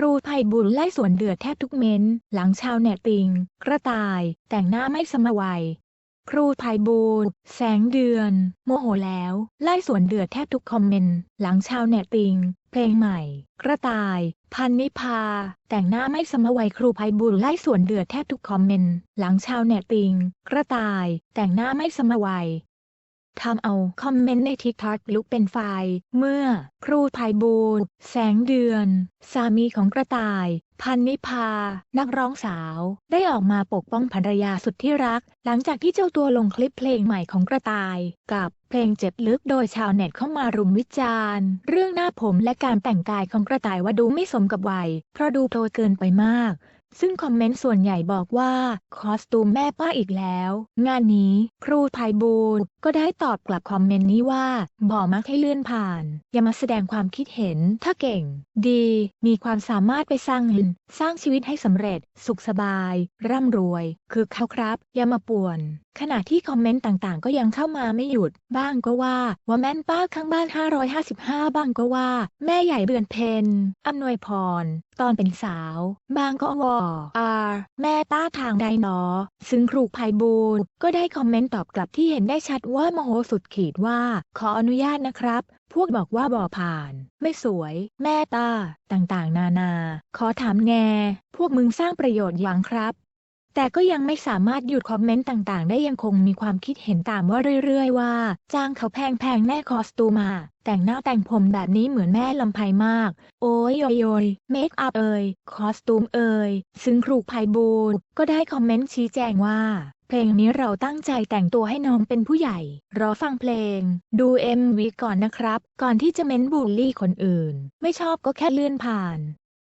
รูไพบุญไล่สวนเดือดแทบทุกเม้น หลังชาวเน็ตติง กระต่าย แต่งหน้าไม่สมวัย ครูไพบูลแสงเดือน โมโหแล้ว ไล่สวนเดือดแทบทุกคอมเมนต์ หลังชาวเน็ตติง เพลงใหม่ กระต่าย พันนิพา แต่งหน้าไม่สมวัยครูไพบูลไล่สวนเดือดแทบทุกคอมเมนต์ หลังชาวเน็ตติง กระต่าย แต่งหน้าไม่สมวัย ทำเอาคอมเมนต์ในทิกทอกลุกเป็นไฟเมื่อครูไพบูลย์แสงเดือน สามีของกระต่าย พันนิพา นักร้องสาว ได้ออกมาปกป้องภรรยาสุดที่รัก หลังจากที่เจ้าตัวลงคลิปเพลงใหม่ของกระต่าย กับเพลงเจ็บลึกโดยชาวเน็ตเข้ามารุมวิจารณ์ เรื่องหน้าผมและการแต่งกายของกระต่ายว่าดูไม่สมกับวัย เพราะดูโตเกินไปมากซึ่งคอมเมนต์ส่วนใหญ่บอกว่า คอสตูมแม่ป้าอีกแล้ว งานนี้ ครูไพบูลก็ได้ตอบกลับคอมเมนต์นี้ว่าบอกมักให้เลื่อนผ่าน อย่ามาแสดงความคิดเห็น ถ้าเก่ง ดี มีความสามารถไปสร้างเงินสร้างชีวิตให้สำเร็จ สุขสบาย ร่ำรวย คือเขาครับ อย่ามาป่วน ขณะที่คอมเมนต์ต่างๆ ก็ยังเข้ามาไม่หยุด บ้างก็ว่า ว่าแม่นป้าข้างบ้าน 555 บ้างก็ว่า แม่ใหญ่เดือนเพนอำนวยพร ตอนเป็นสาว บางก็วออาแม่ต้าทางใดหนอ ซึ่งครูไพบูลก็ได้คอมเมนต์ตอบกลับที่เห็นได้ชัดว่าโมโหสุดขีดว่า ขออนุญาตนะครับ พวกบอกว่าบ่อผ่าน ไม่สวย แม่ตา ต่างๆ นานา ขอถามแง พวกมึงสร้างประโยชน์อย่างครับ แต่ก็ยังไม่สามารถหยุดคอมเมนต์ต่างๆ ได้ยังคงมีความคิดเห็นตามว่าเรื่อย ๆ ว่า จ้างเขาแพงๆแน่คอสตูมมาแต่งหน้าแต่งผมแบบนี้เหมือนแม่ลำไพมาก โอ้ยโยยโยยเมคอัพเอ่ยคอสตูมเอ่ยซึ่งครูไพบูลย์ก็ได้คอมเมนต์ชี้แจงว่าเพลงนี้เราตั้งใจแต่งตัวให้น้องเป็นผู้ใหญ่ รอฟังเพลง ดู MV ก่อนนะครับ ก่อนที่จะเม้นบูลลี่คนอื่น ไม่ชอบก็แค่เลื่อนผ่าน